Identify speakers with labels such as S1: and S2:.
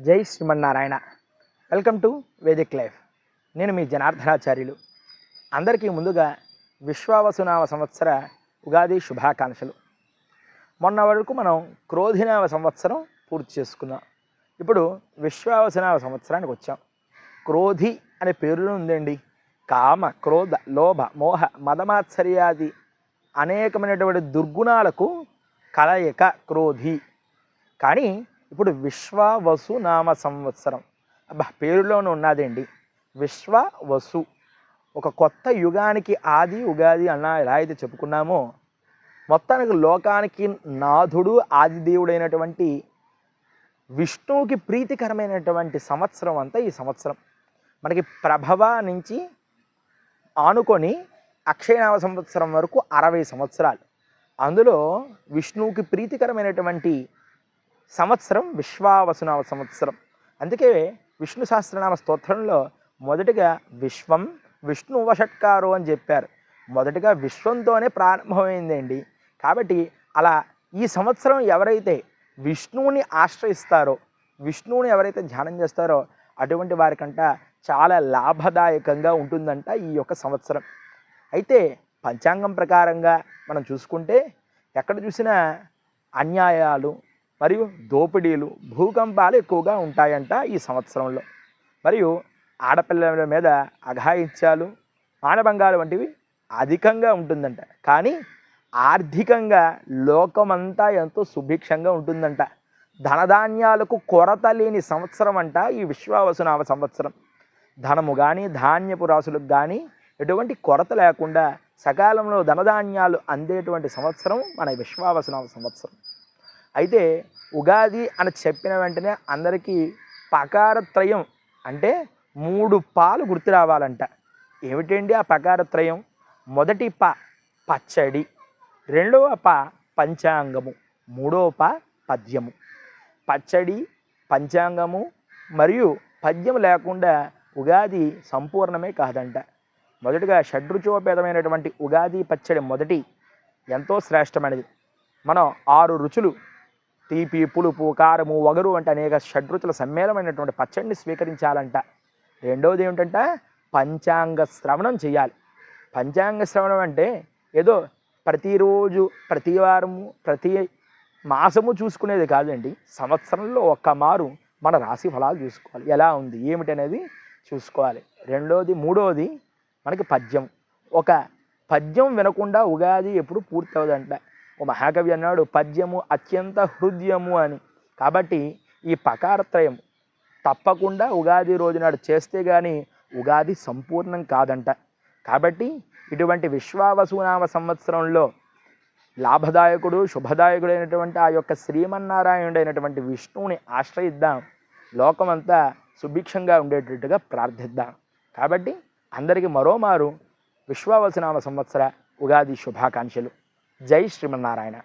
S1: జై శ్రీమన్నారాయణ. Welcome to Vedic life నేను మీ జనార్దనాచార్యులు. అందరికీ ముందుగా విశ్వావసునామ సంవత్సర ఉగాది శుభాకాంక్షలు. మొన్న వరకు మనం క్రోధినామ సంవత్సరం పూర్తి చేసుకున్నాం. ఇప్పుడు విశ్వావసునామ సంవత్సరానికి వచ్చాం. క్రోధి అనే పేరులో ఉందండి. కామ క్రోధ లోభ మోహ మదమాత్సర్యాది అనేకమైనటువంటి దుర్గుణాలకు కలయిక క్రోధి. కానీ ఇప్పుడు విశ్వవసు నామ సంవత్సరం. అబ్బా పేరులోనే ఉన్నదండి. విశ్వవసు ఒక కొత్త యుగానికి ఆది ఉగాది అన్న ఎలా అయితే చెప్పుకున్నామో మొత్తానికి లోకానికి నాథుడు ఆదిదేవుడైనటువంటి విష్ణువుకి ప్రీతికరమైనటువంటి సంవత్సరం అంతా ఈ సంవత్సరం. మనకి ప్రభవ నుంచి ఆనుకొని అక్షయనామ సంవత్సరం వరకు అరవై సంవత్సరాలు. అందులో విష్ణువుకి ప్రీతికరమైనటువంటి సంవత్సరం విశ్వావసునామ సంవత్సరం. అందుకే విష్ణు సహస్రనామ స్తోత్రంలో మొదటిగా విశ్వం విష్ణు వషట్కారు అని చెప్పారు. మొదటిగా విశ్వంతోనే ప్రారంభమైందండి. కాబట్టి అలా ఈ సంవత్సరం ఎవరైతే విష్ణువుని ఆశ్రయిస్తారో విష్ణువుని ఎవరైతే ధ్యానం చేస్తారో అటువంటి వారికంట చాలా లాభదాయకంగా ఉంటుందంట ఈ యొక్క సంవత్సరం. అయితే పంచాంగం ప్రకారంగా మనం చూసుకుంటే ఎక్కడ చూసినా అన్యాయాలు మరియు దోపిడీలు భూకంపాలు ఎక్కువగా ఉంటాయంట ఈ సంవత్సరంలో. మరియు ఆడపిల్లల మీద అఘాయిత్యాలు మానభంగాలు వంటివి అధికంగా ఉంటుందంట. కానీ ఆర్థికంగా లోకమంతా ఎంతో సుభిక్షంగా ఉంటుందంట. ధనధాన్యాలకు కొరత లేని సంవత్సరం అంట ఈ విశ్వావసునామ సంవత్సరం. ధనము కానీ ధాన్యపు రాసులకు కానీ ఎటువంటి కొరత లేకుండా సకాలంలో ధనధాన్యాలు అందేటువంటి సంవత్సరం మన విశ్వావసునామ సంవత్సరం. అయితే ఉగాది అని చెప్పిన వెంటనే అందరికీ పకారత్రయం అంటే మూడు పాలు గుర్తు రావాలంట. ఏమిటండి ఆ పకారత్రయం? మొదటి ప పచ్చడి రెండవ ప పంచాంగము మూడవ ప పద్యము. పచ్చడి పంచాంగము మరియు పద్యం లేకుండా ఉగాది సంపూర్ణమే కాదంట. మొదటిగా షడ్రుచోపేతమైనటువంటి ఉగాది పచ్చడి మొదటి ఎంతో శ్రేష్టమైనది. మనం ఆరు రుచులు తీపి పులుపు కారము వగరు వంటి అనేక షడ్రుచుల సమ్మేళమైనటువంటి పచ్చడిని స్వీకరించాలంట. రెండవది ఏమిటంటే? పంచాంగ శ్రవణం చేయాలి. పంచాంగ శ్రవణం అంటే ఏదో ప్రతిరోజు ప్రతి వారము ప్రతి మాసము చూసుకునేది కాదండి. సంవత్సరంలో ఒక్క మారు మన రాశి ఫలాలు చూసుకోవాలి. ఎలా ఉంది? ఏమిటి అనేది చూసుకోవాలి. రెండోది మూడోది మనకి పద్యం. ఒక పద్యం వినకుండా ఉగాది ఎప్పుడు పూర్తి అవ్వదంట ఓ మహాకవి అన్నాడు పద్యము అత్యంత హృదయము అని. కాబట్టి ఈ పకారత్రయం తప్పకుండా ఉగాది రోజు నాడు చేస్తే కానీ ఉగాది సంపూర్ణం కాదంట. కాబట్టి ఇటువంటి విశ్వావసునామ సంవత్సరంలో లాభదాయకుడు శుభదాయకుడైనటువంటి ఆ యొక్క శ్రీమన్నారాయణుడైనటువంటి విష్ణువుని ఆశ్రయిద్దాం. లోకమంతా సుభిక్షంగా ఉండేటట్టుగా ప్రార్థిద్దాం. కాబట్టి అందరికీ మరోమారు విశ్వావసునామ సంవత్సర ఉగాది శుభాకాంక్షలు. జై శ్రీమన్నారాయణ.